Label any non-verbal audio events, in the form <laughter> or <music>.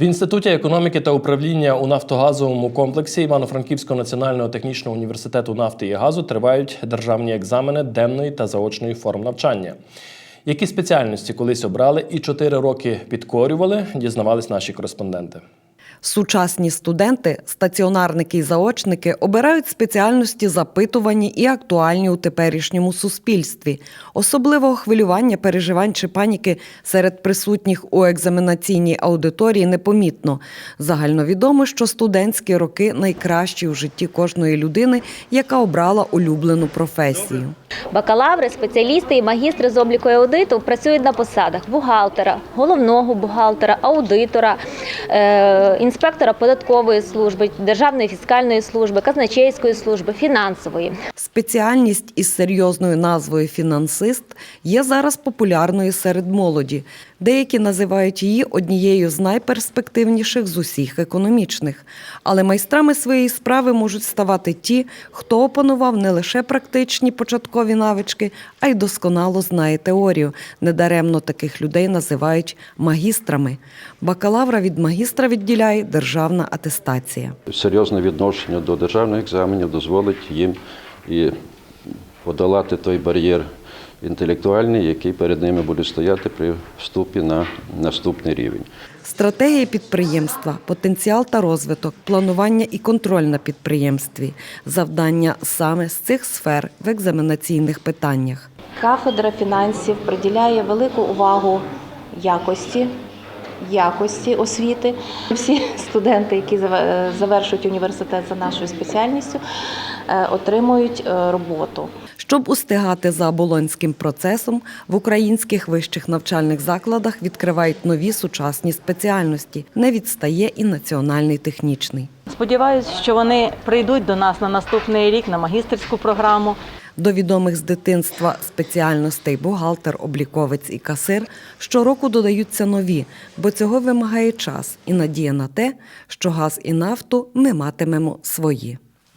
В інституті економіки та управління у нафтогазовому комплексі Івано-Франківського національного технічного університету нафти і газу тривають державні екзамени денної та заочної форм навчання. Які спеціальності колись обрали і чотири роки підкорювали, дізнавались наші кореспонденти. Сучасні студенти, стаціонарники і заочники обирають спеціальності запитувані і актуальні у теперішньому суспільстві. Особливого хвилювання, переживань чи паніки серед присутніх у екзаменаційній аудиторії непомітно. Загальновідомо, що студентські роки найкращі у житті кожної людини, яка обрала улюблену професію. Бакалаври, спеціалісти і магістри з обліку і аудиту працюють на посадах бухгалтера, головного бухгалтера, аудитора, е, інспектора податкової служби, державної фіскальної служби, казначейської служби, фінансової. Спеціальність із серйозною назвою фінансист є зараз популярною серед молоді. Деякі називають її однією з найперспективніших з усіх економічних. Але майстрами своєї справи можуть ставати ті, хто опанував не лише практичні початкові навички, а й досконало знає теорію. Недаремно таких людей називають магістрами. Бакалавра від магістра відділяє державна атестація. серйозне відношення до державних екзаменів дозволить їм і подолати той бар'єр інтелектуальний, який перед ними буде стояти при вступі на наступний рівень. Стратегія підприємства, потенціал та розвиток, планування і контроль на підприємстві завдання саме з цих сфер в екзаменаційних питаннях. Кафедра фінансів приділяє велику увагу якості, якості освіти. Всі <laughs> студенти, які завершують університет за нашою спеціальністю, е, отримують е, роботу. Щоб устигати за оболонським процесом, в українських вищих навчальних закладах відкривають нові сучасні спеціальності. Не відстає і національний технічний. Сподіваюсь, що вони прийдуть до нас на наступний рік на магістерську програму. До відомих з дитинства спеціальностей бухгалтер, обліковець і касир щороку додаються нові, бо цього вимагає час і надія на те, що газ і нафту ми матимемо свої.